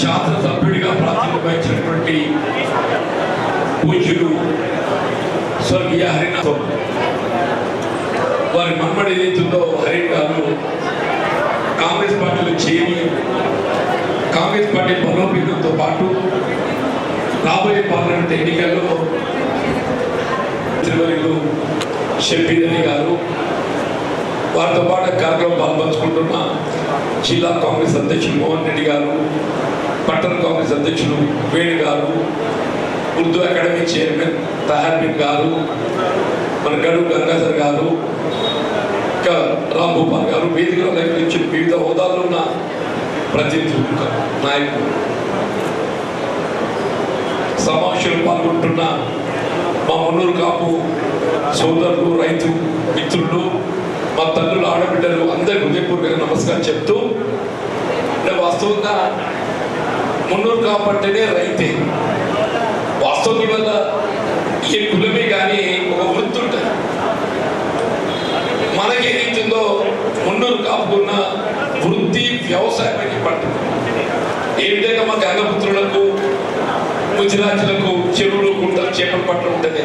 శాసనసభ్యుడిగా ప్రాతినిధ్యం వహించినటువంటి పూజ్యులు స్వర్గీయ హరినాథం వారి మన్మడి ఏదైతుందో హరి గారు కాంగ్రెస్ పార్టీలో చేరి కాంగ్రెస్ పార్టీ బలోపేతంతో పాటు రాబోయే పార్లమెంట్ ఎన్నికల్లో త్రివరిలు షబ్బీర్ అలీ గారు వారితో పాటు కార్యక్రమం పాల్పంచుకుంటున్న జిల్లా కాంగ్రెస్ అధ్యక్షుడు మోహన్ రెడ్డి గారు పట్టణ కాంగ్రెస్ అధ్యక్షులు వేణు గారు ఉర్దూ అకాడమీ చైర్మన్ తహార్బిన్ గారు మన గడు గంగాధర్ గారు ఇంకా రామ్ గోపాల్ గారు వేదికలో నుంచి వివిధ హోదాల్లో ఉన్న ప్రతినిధులు నాయకులు. సమావేశంలో పాల్గొంటున్న మా మున్నూరు కాపు సోదరులు రైతు మిత్రులు మా తల్లులు ఆడబిడ్డలు అందరి హృదయపూర్వక నమస్కారం చెప్తూ వాస్తవంగా మున్నూరు కాపు రైతే. వాస్తవం వల్ల ఏ కులమే కానీ ఒక వృత్తి ఉంటుంది. మనకి ఏదైతుందో మున్నూరు కాపుకున్న వృత్తి వ్యవసాయం అని ఏ విధంగా మా గంగపుత్రులకు గుజరాత్లకు చెరువులు కుంటలు చేపలు పట్టడం ఉంటుంది.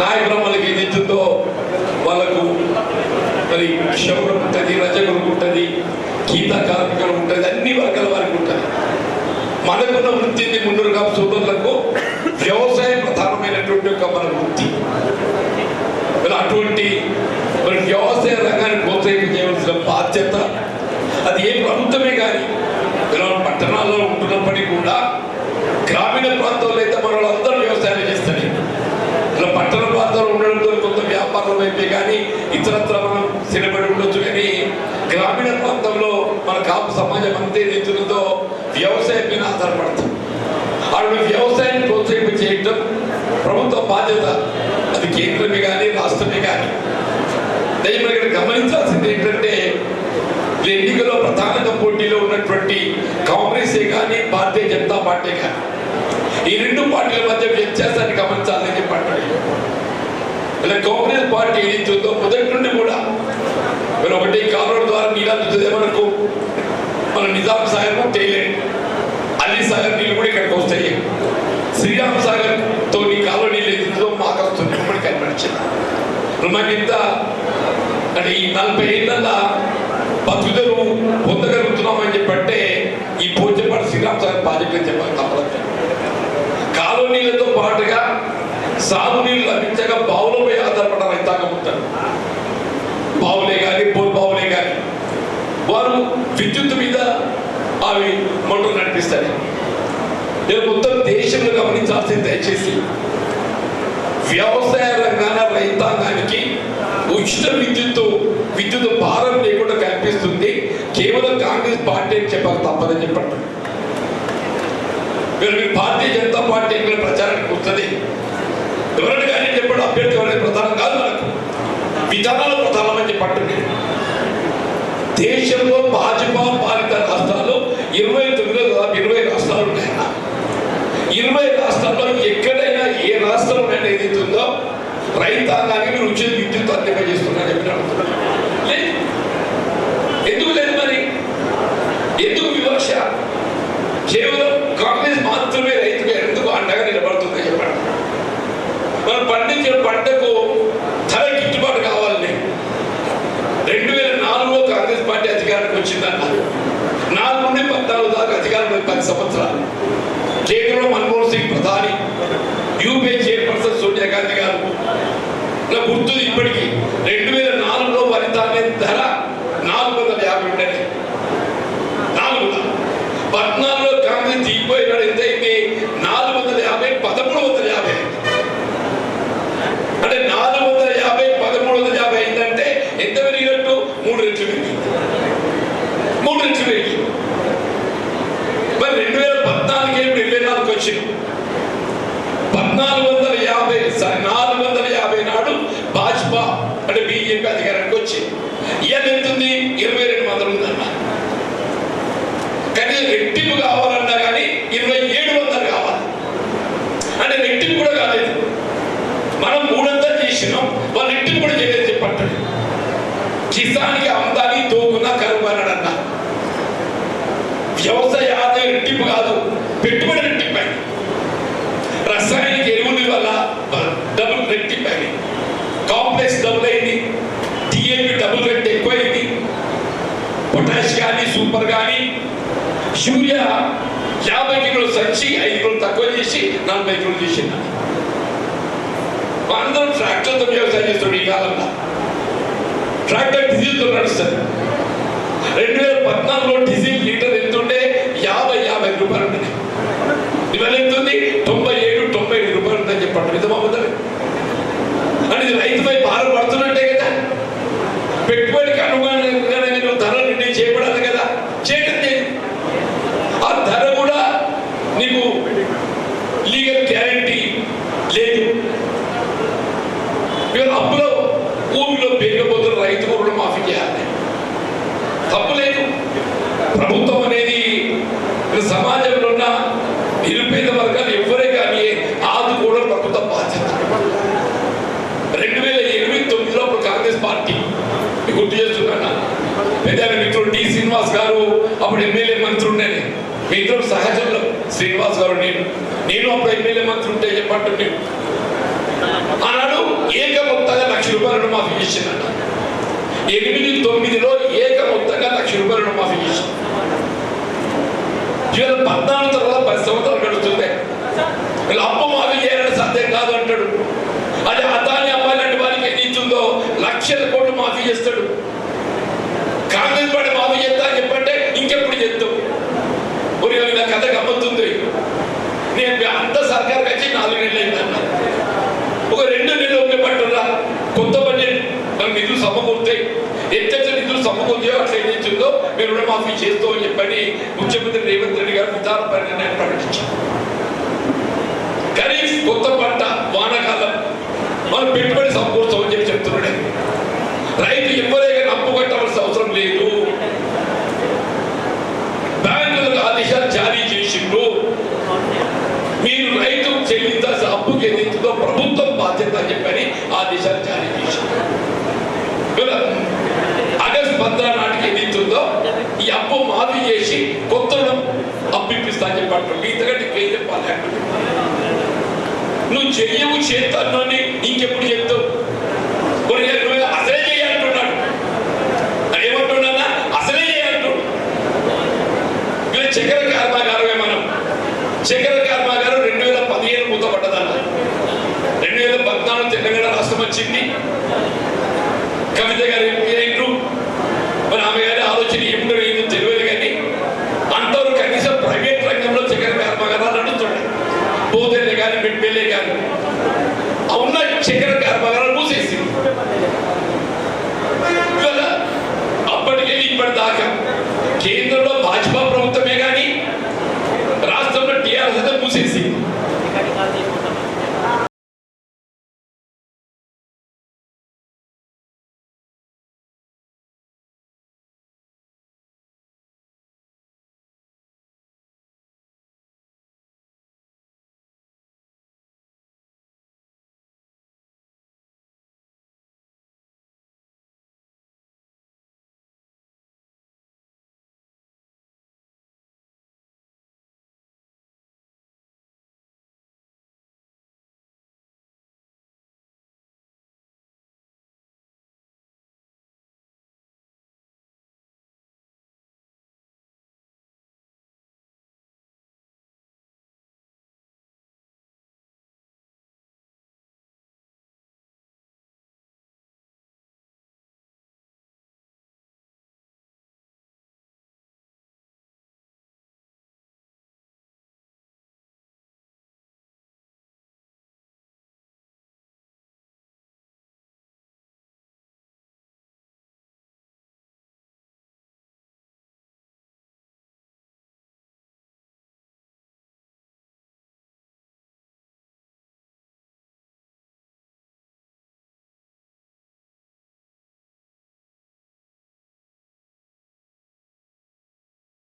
నాయకులకి ఏదైతుందో వాళ్ళకు మరి క్షౌరం ఉంటుంది రజగులు ఉంటుంది గీత కార్మికులు ఉంటుంది అన్ని వర్గాల వారికి ఉంటుంది. మనకున్న వృత్తిని ముందుగా కాపు సోదరులకు వ్యవసాయం ప్రధానమైనటువంటి ఒక మన వృత్తి. మరి అటువంటి మరి వ్యవసాయ రంగాన్ని ప్రోత్సహించేయవలసిన బాధ్యత అది ఏ ప్రభుత్వమే కానీ మనం పట్టణాల్లో ఉంటున్నప్పటికీ కూడా గ్రామీణ ప్రాంతాల్లో అయితే మన వాళ్ళందరూ వ్యవసాయం చేస్తారు. ఇలా పట్టణ ప్రాంతాల్లో ఉండడంతో కొంత వ్యాపారం అయితే కానీ ఇతరత్ర మనం స్థిరపడి ఉండొచ్చు కానీ గ్రామీణ ప్రాంతంలో మన కాపు సమాజం అంతే ఏదైతుందో వ్యవసాయం మీద ఆధారపడతాం. అటువంటి వ్యవసాయాన్ని ప్రోత్సహింప చేయటం ప్రభుత్వ బాధ్యత. అది కేంద్రమే కానీ రాష్ట్రమే కానీ దయమని ఇక్కడ గమనించాల్సింది ఏంటంటే ఎన్నికల్లో ప్రధానంగా పోటీలో ఉన్నటువంటి కాంగ్రెసే కానీ భారతీయ జనతా పార్టీ కానీ ఈ రెండు పార్టీల మధ్య వ్యత్యాసాన్ని గమనించాలని చెప్పండి ఇలా కాంగ్రెస్ పార్టీ ఏదైతుందో మొదటి నుండి కూడా మరి ఒకటి కాలువల ద్వారా నీళ్ళు అందుతుంది మన నిజాం సాగర్ టైలెండ్ సాగర్ నీళ్ళు కూడా ఇక్కడికి వస్తాయి. శ్రీరామ్ సాగర్తో నీ కాలువ నీళ్ళు మాకు వస్తుంది ఇప్పుడు కనిపించింది రుణగింత అంటే ఈ నలభై ఏళ్ళ బతుకుదరు పొందగలుగుతున్నామని చెప్పంటే ఈ పోచపాటి శ్రీరామ్ సాగర్ ప్రాజెక్టు చెప్పాలి తప్పదు. కాలువ నీళ్ళతో పాటుగా సాగునీళ్ళు లభించక బావులపై ఆధారపడ రైతాంగం ఉంటారు బావులే కానీ బోర్ బావులే కానీ. వారు విద్యుత్ మీద అవి మోటార్ నడిపిస్తారు. నేను మొత్తం దేశంలో గమనించాల్సింది దయచేసి వ్యవసాయ రంగాన రైతాంగానికి ఉచిత విద్యుత్ విద్యుత్ భారం లేకుండా కనిపిస్తుంది కేవలం కాంగ్రెస్ పార్టీ అని చెప్పాలి తప్పదని చెప్పండి. మీరు మీరు భారతీయ జనతా పార్టీ ఎన్నికల ప్రచారానికి వస్తుంది? ఎవరైనా కానీ చెప్పండి అభ్యర్థి ఎవరైనా ప్రధానం కాదు మనకు. విధానాలు ప్రధానమని చెప్పండి దేశంలో భాజపా పాలిత రాష్ట్రాలు ఇరవై తొమ్మిదిలో దాదాపు ఇరవై రాష్ట్రాలు ఉన్నాయి ఇరవై రాష్ట్రాల్లో ఎక్కడైనా ఏ రాష్ట్రంలో ఏదైతే ఉందో రైతాంగానికి మీరు ఉచిత విద్యుత్ అందింపజేస్తున్నారు చెప్పిన లేదు ఎందుకు లేదు మరి? ఎందుకు వివక్ష? కేవలం కాంగ్రెస్ మాత్రమే రైతుగా ఎందుకు అండగా నిలబడుతుందని చెప్పండి. మనం పండించిన పంటకు ధర గిట్టుబాటు కావాలని రెండు వేల నాలుగులో కాంగ్రెస్ పార్టీ అధికారానికి వచ్చిందన్నారు నాలుగు నుండి పద్నాలుగు దాకా అధికారంలో పది సంవత్సరాలు. కేంద్రంలో మన సింగ్ ప్రధాని యూపీఏ చైర్పర్సన్ సోనియా గాంధీ గారు. నా గుర్తుంది ఇప్పటికీ రెండు వేల నాలుగులో వరి దాని ధర నాలుగు వందల యాభై ఉండేది నాలుగు. వందలు పద్నాలుగులో కాంగ్రెస్ దిగిపోయినాడు ఎంత అయింది నాలుగు వందల యాభై పదమూడు వందల యాభై అంటే నాలుగు వందల యాభై పదమూడు వందల యాభై అయిందంటే ఎంత పెరిగినట్టు మూడు రెట్లు పెరిగింది. మూడు రెట్లు పెరిగింది. మరి రెండు వేల పద్నాలుగు ఏమిటి ఇరవై నాలుగు వచ్చింది. పద్నాలుగు వందల యాభై సారీ నాలుగు వందల యాభై నాడు భాజపా అంటే బీజేపీ అధికారానికి వచ్చింది ఇవన్నీ ఎంత ఉంది ఇరవై రెండు వందలు ఉందన్న కానీ రెట్టింపు కావాలన్నా కానీ ఇరవై ఏడు వందలు కావాలి. అంటే రెట్టింపు కూడా కాలేదు. మనం మూడంతా చేసినాం వాళ్ళు కిసాన్కి ఆమ్దాని తోకున్నా కరువు అన్నాడన్న. వ్యవసాయ ఆదాయం రెట్టింపు కాదు పెట్టుబడి రెట్టింపు రసాయనిక ఎరువుల వల్ల డబుల్ రెట్టింపు అయింది. కాంప్లెక్స్ డబుల్ అయింది. డిఏపి డబుల్ రెట్ ఎక్కువైంది. పొటాష్ కానీ సూపర్ కానీ యూరియా యాభై కిలోలు సంచి ఐదు కిలోలు తక్కువ చేసి నలభై కిలోలు చేసింది. అందరం ట్రాక్టర్తో వ్యవసాయం చేస్తున్నాడు ఈ కాలంలో. ట్రాక్టర్ డీజిల్తో నడుస్తుంది. రెండు వేల పద్నాలుగులో డీజిల్ లీటర్ ఎంతుంటే యాభై యాభై రూపాయలు ఉంటుంది. ఇవాళ ఎంతుంది తొంభై నిజమా అబద్ధమే? అంటే రైతుపై భారం పడుతున్నట్టే కదా. పెట్టుబడికి అనుగుణంగా నేను ధర నిర్ణయం చేయబడాలి కదా. చేయడం లేదు. ఆ ధర కూడా నీకు లీగల్ గ్యారంటీ లేదు. మీరు అప్పులో భూమిలో పెరిగిపోతున్న రైతు రుణమాఫీ మాఫీ చేయాలి. తప్పు లేదు. ప్రభుత్వం అనేది ఈ సమాజంలో ఉన్న నిరుపేద వర్గాలు ఎవరే కానీ ఆదుకోవడం ప్రభుత్వ బాధ్యత రెండు వేల ఎనిమిది తొమ్మిదిలో అప్పుడు కాంగ్రెస్ పార్టీ మీకు గుర్తు చేస్తున్నా పెద్ద మిత్రుడు టి శ్రీనివాస్ గారు అప్పుడు ఎమ్మెల్యే మంత్రి ఉండేది మీ ఇద్దరు సహజంలో శ్రీనివాస్ గారు నేను. నేను అప్పుడు ఎమ్మెల్యే మంత్రి ఉంటే చెప్పండి ఆనాడు ఏక మొత్తంగా లక్ష రూపాయలు రుణమాఫీ చేసిందంట. ఎనిమిది తొమ్మిదిలో ఏక మొత్తంగా లక్ష రూపాయలు రుణమాఫీ చేసింది. ఇవాళ పద్నాలుగు తర్వాత పది సంవత్సరాలు గడుస్తుంది ఇలా అప్పు మాఫీ చేయాలని సాధ్యం కాదు అంటాడు అది అదాని అమ్మాయి లాంటి వారికి ఎన్ని ఇస్తుందో లక్షల కోట్లు మాఫీ చేస్తాడు కాంగ్రెస్ పార్టీ మాఫీ చేస్తా అని చెప్పంటే ఇంకెప్పుడు చేస్తావు ఒరి నా కథ గమ్మతుంది నేను అంత సర్కార్కి వచ్చి నాలుగు నెలలు అయిందన్నా ఒక రెండు నెలలు ఒకే పట్టురా కొత్త బడ్జెట్ మన నిధులు సమకూరుతాయి ఎంతెంత నిధులు సమకూర్తాయో అట్లా ఏం చేస్తుందో మీరు రుణమాఫీ చేస్తూ అని చెప్పని ముఖ్యమంత్రి రేవంత్ రెడ్డి గారు విధాన పరిణామాన్ని ప్రకటించారు. ఖరీఫ్ కొత్త పంట వానాకాలం మనం పెట్టుబడి సమకూర్చామని చెప్పి చెప్తున్నాడే రైతు ఎవరే కానీ అప్పు కట్టవలసిన అవసరం లేదు. బ్యాంకులకు ఆదేశాలు జారీ చేసిండ్రు. మీరు రైతు చెల్లించాల్సిన అప్పుకి ఏదైతుందో ప్రభుత్వం బాధ్యత అని చెప్పని ఆదేశాలు జారీ చేసిండ్రు. ఆగస్టు పంద్రా నాటికి ఏదైతుందో ఈ అప్పు మాఫీ చేసి కొత్త రుణం అప్పు ఇప్పిస్తా అని చెప్పంటారు ఇంతకంటే ఇంకేం చెప్పాలి? నువ్వు చెయ్యవు చేస్తాను అని ఇంకెప్పుడు చెప్తావు? అసలే చేయాలంటున్నాడు ఏమంటున్నా అసలే చేయాలంటున్నాడు వీళ్ళు చక్కెర కర్మాగారమే మనం. చక్కెర కర్మాగారం రెండు వేల పదిహేను మూతపడ్డదన్న. రెండు వేల పద్నాలుగు తెలంగాణ రాష్ట్రం వచ్చింది. కవిత గారు ఎంపీ ఉన్న చక్కెర